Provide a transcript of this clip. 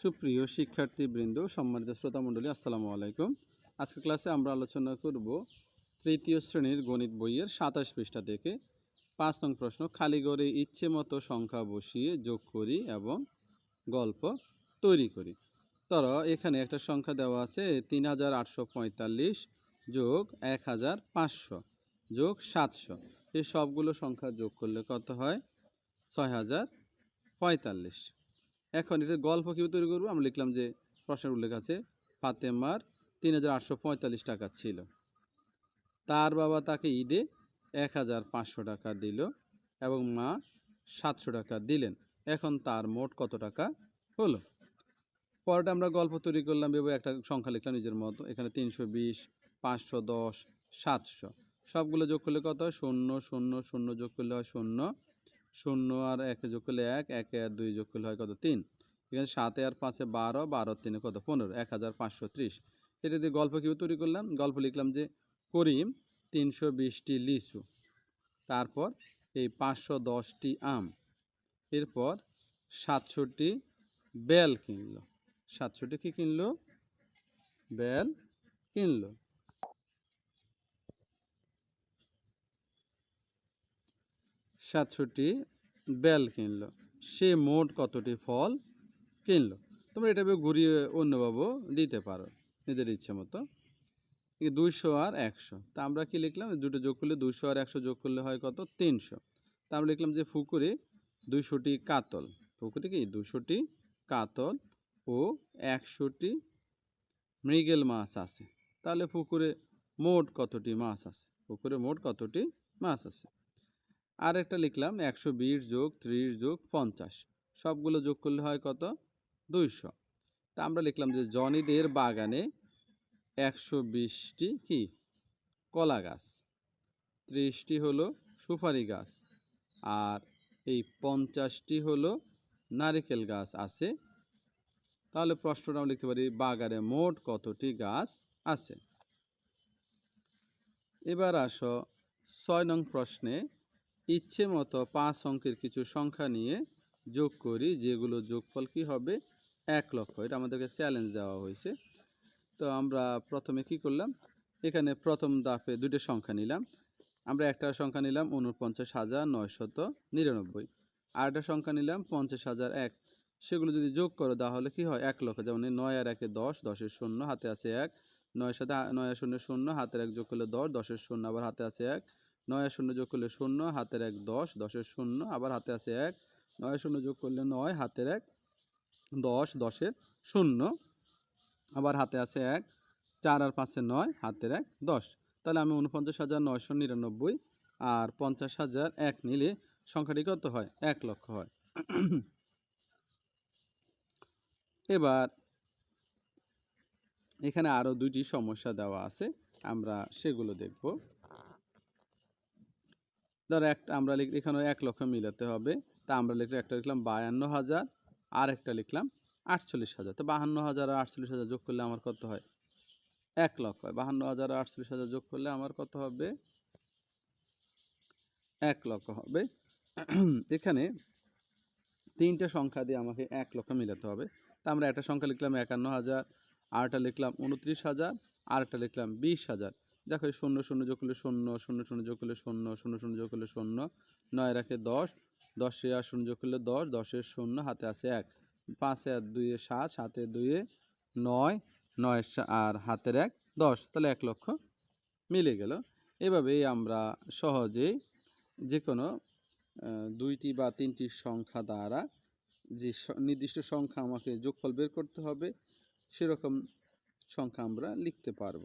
সুপ্রিয় শিক্ষার্থীবৃন্দ, সম্মানিত শ্রোতামণ্ডলী, আসসালামু আলাইকুম। আজকের ক্লাসে আমরা আলোচনা করব তৃতীয় শ্রেণির গণিত বইয়ের সাতাশ পৃষ্ঠা থেকে পাঁচ নং প্রশ্ন, খালি ইচ্ছে মতো সংখ্যা বসিয়ে যোগ করি এবং গল্প তৈরি করি। ধর, এখানে একটা সংখ্যা দেওয়া আছে, তিন হাজার আটশো পঁয়তাল্লিশ যোগ এক হাজার পাঁচশো যোগ সাতশো। এই সবগুলো সংখ্যা যোগ করলে কত হয়? ছয় হাজার পঁয়তাল্লিশ। এখন এটা গল্প কীভাবে তৈরি করব? আমরা লিখলাম যে প্রশ্নের উল্লেখ আছে, ফাতেমার তিন হাজার আটশো পঁয়তাল্লিশ টাকা ছিল। তার বাবা তাকে ঈদে এক হাজার পাঁচশো টাকা দিল এবং মা সাতশো টাকা দিলেন। এখন তার মোট কত টাকা হলো? পরেটা আমরা গল্প তৈরি করলাম এবার একটা সংখ্যা লিখলাম নিজের মতো। এখানে তিনশো বিশ, পাঁচশো দশ, সাতশো। সবগুলো যোগ করলে কত হয়? শূন্য শূন্য শূন্য যোগ করলে হয় শূন্য। শূন্য আর একে যোগ করলে এক, একে আর দুই যোগ করলে হয় কত? তিন। এখানে সাতে আর পাঁচে বারো বারো তিনে কত? পনেরো। এক হাজার পাঁচশো ত্রিশ। এটা দিয়ে গল্প কীভাবে তৈরি করলাম? গল্প লিখলাম যে করিম তিনশো বিশটি লিচু, তারপর এই পাঁচশো দশটি আম, এরপর সাতষট্টি বেল কিনলো। সাতষট্টি কী কিনলো? বেল কিনলো। সাতষট্টি বেল কিনলো। সে মোট কতটি ফল কিনলো? তোমরা এটা ঘুরিয়ে অন্যভাবে দিতে পারো, নিজের ইচ্ছে মতো। দুইশো আর একশো। তা আমরা কি লিখলাম? দুটো যোগ করলে দুইশো আর একশো যোগ করলে হয় কত? তিনশো। তা আমরা লিখলাম যে পুকুরে দুইশোটি কাতল। পুকুরে কি? দুশোটি কাতল ও একশোটি মৃগেল মাছ আছে। তাহলে পুকুরে মোট কতটি মাছ আছে? পুকুরে মোট কতটি মাছ আছে? আর একটা লিখলাম, একশো বিশ যোগ ত্রিশ যোগ পঞ্চাশ। সবগুলো যোগ করলে হয় কত? দুইশো। তা আমরা লিখলাম যে জনিদের বাগানে একশো বিশটি কি? কলা গাছ। ত্রিশটি হলো সুপারি গাছ আর এই পঞ্চাশটি হলো নারিকেল গাছ আছে। তাহলে প্রশ্নটা আমরা লিখতে পারি, বাগানে মোট কতটি গাছ আছে? এবার আসো ছয় নং প্রশ্নে ইচ্ছে মতো পাঁচ অঙ্কের কিছু সংখ্যা নিয়ে যোগ করি, যেগুলো যোগফল কি হবে? এক লক্ষ। এটা আমাদেরকে চ্যালেঞ্জ দেওয়া হয়েছে। তো আমরা প্রথমে কি করলাম? এখানে প্রথম দাপে দুটো সংখ্যা নিলাম। আমরা একটা সংখ্যা নিলাম উনপঞ্চাশ হাজার নয়শত নিরানব্বই। আর একটা সংখ্যা নিলাম পঞ্চাশ হাজার এক। সেগুলো যদি যোগ করো, তাহলে কি হয়? এক লক্ষ। যেমন নয় আর একে দশ, দশের শূন্য, হাতে আছে এক। নয়ের সাথে, নয় শূন্য শূন্য, হাতের এক যোগ করলে দশ, দশের শূন্য আবার হাতে আছে এক। নয় শূন্য যোগ করলে শূন্য, হাতের এক দশ, দশের শূন্য, আবার হাতে আছে এক। নয় শূন্য যোগ করলে নয়, হাতের এক দশ, দশের শূন্য, আবার হাতে আছে এক, চার আর পাঁচে নয়, হাতের এক দশ। তাহলে আমি উনপঞ্চাশ হাজার নয়শো নিরানব্বই আর পঞ্চাশ হাজার এক নিলে সংখ্যাটি কত হয়? এক লক্ষ হয়। এবার এখানে আরও দুইটি সমস্যা দেওয়া আছে, আমরা সেগুলো দেখব। ধর একটা আমরা এখানে এক লক্ষ মিলাতে হবে। তা আমরা লিখলে একটা লিখলাম বায়ান্ন হাজার, আর একটা লিখলাম আটচল্লিশ হাজার। তো বাহান্ন হাজার আর আটচল্লিশ হাজার যোগ করলে আমার কত হয়? এক লক্ষ। হয় বাহান্ন হাজার আর আটচল্লিশ হাজার যোগ করলে আমার কত হবে? এক লক্ষ হবে। এখানে তিনটে সংখ্যা দিয়ে আমাকে এক লক্ষ মিলাতে হবে। তা আমরা একটা সংখ্যা লিখলাম একান্ন হাজার আরটা লিখলাম উনত্রিশ হাজার আরটা লিখলাম বিশ হাজার। দেখো শূন্য শূন্য যোগ করলে শূন্য শূন্য শূন্য যোগ করলে শূন্য শূন্য শূন্য যোগ করলে শূন্য, নয় রাখে দশ, দশে আর শূন্য যোগ করলে দশ দশের শূন্য, হাতে আছে এক, পাঁচে আর দুইয়ে সাত, সাতে দুইয়ে নয় নয় আর হাতের এক, দশ, তাহলে এক লক্ষ মিলে গেল। এভাবেই আমরা সহজেই যে কোনো দুইটি বা তিনটি সংখ্যা দ্বারা যে নির্দিষ্ট সংখ্যা আমাকে যোগফল বের করতে হবে, সেরকম সংখ্যা আমরা লিখতে পারব।